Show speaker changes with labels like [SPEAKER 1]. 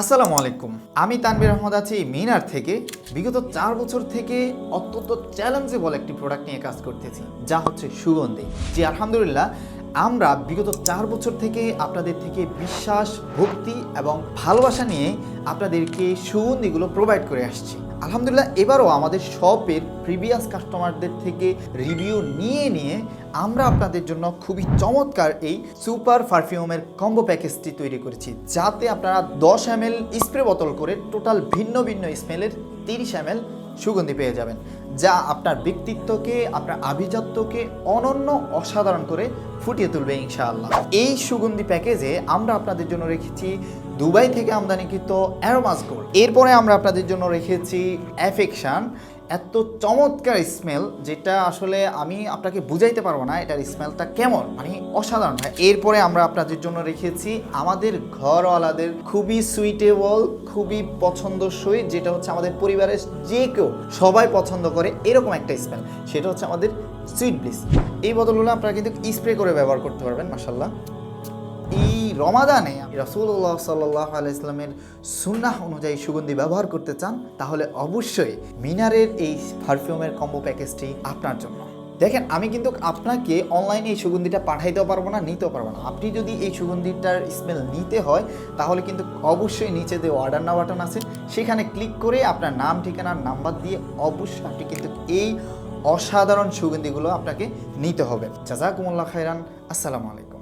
[SPEAKER 1] আসসালামু আলাইকুম। আমি তানবির আহমদ আছি মিনার থেকে। বিগত চার বছর থেকে অত্যন্ত চ্যালেঞ্জেবল একটি প্রোডাক্ট নিয়ে কাজ করতেছি, যা হচ্ছে সুগন্ধি। জি, আলহামদুলিল্লাহ, আমরা বিগত চার বছর থেকে আপনাদের থেকে বিশ্বাস, ভক্তি এবং ভালোবাসা নিয়ে আপনাদেরকে সুগন্ধিগুলো প্রোভাইড করে আসছি। আলহামদুলিল্লাহ, এবারও আমাদের শপের প্রিভিয়াস কাস্টমারদের থেকে রিভিউ নিয়ে নিয়ে আমরা আপনাদের জন্য খুবই চমৎকার এই সুপার পারফিউমের কম্বো প্যাকেজটি তৈরি করেছি, যাতে আপনারা দশ এম স্প্রে বোতল করে টোটাল ভিন্ন ভিন্ন স্মেলের তিরিশ এম সুগন্ধি পেয়ে যাবেন, যা আপনার ব্যক্তিত্বকে, আপনার আভিজাত্যকে অনন্য অসাধারণ করে ফুটিয়ে তুলবে ইনশাআল্লাহ। এই সুগন্ধি প্যাকেজে আমরা আপনাদের জন্য রেখেছি দুবাই থেকে আমদানিকৃত অ্যারোমাস গোল্ড। এরপরে আমরা আপনাদের জন্য রেখেছি অ্যাফেকশন এত চমৎকার স্মেল যেটা আসলে আমি আপনাকে বুঝাইতে পারব না এটার স্মেলটা কেমন। মানে অসাধারণ হয় এরপরে আমরা আপনাদের জন্য রেখেছি আমাদের ঘরওয়ালাদের খুবই সুইটেবল খুবই পছন্দসই, যেটা হচ্ছে আমাদের পরিবারের যে কেউ, সবাই পছন্দ করে এরকম একটা স্মেল সেটা হচ্ছে আমাদের সুইট ব্লিস এই বোতলগুলো আপনারা কিন্তু স্প্রে করে ব্যবহার করতে পারবেন মাসাল্লাহ রমাদানে রসুল্লাহ সাল্লাহ আলাইসলামের সুন্নাহ অনুযায়ী সুগন্ধি ব্যবহার করতে চান, তাহলে অবশ্যই মিনারের এই পারফিউমের কম্বো প্যাকেজটি আপনার জন্য। দেখেন, আমি কিন্তু আপনাকে অনলাইনে এই সুগন্ধিটা পাঠাইতেও পারব না, নিতেও পারব না। আপনি যদি এই সুগন্ধিটার স্মেল নিতে হয়, তাহলে কিন্তু অবশ্যই নিচে যে অর্ডার না বাটন আছে, সেখানে ক্লিক করে আপনার নাম ঠিকানার নাম্বার দিয়ে অবশ্যই আপনি কিন্তু এই অসাধারণ সুগন্ধিগুলো আপনাকে নিতে হবে। জাজাকুমুল্লাহ খাইরান আসসালামু আলাইকুম।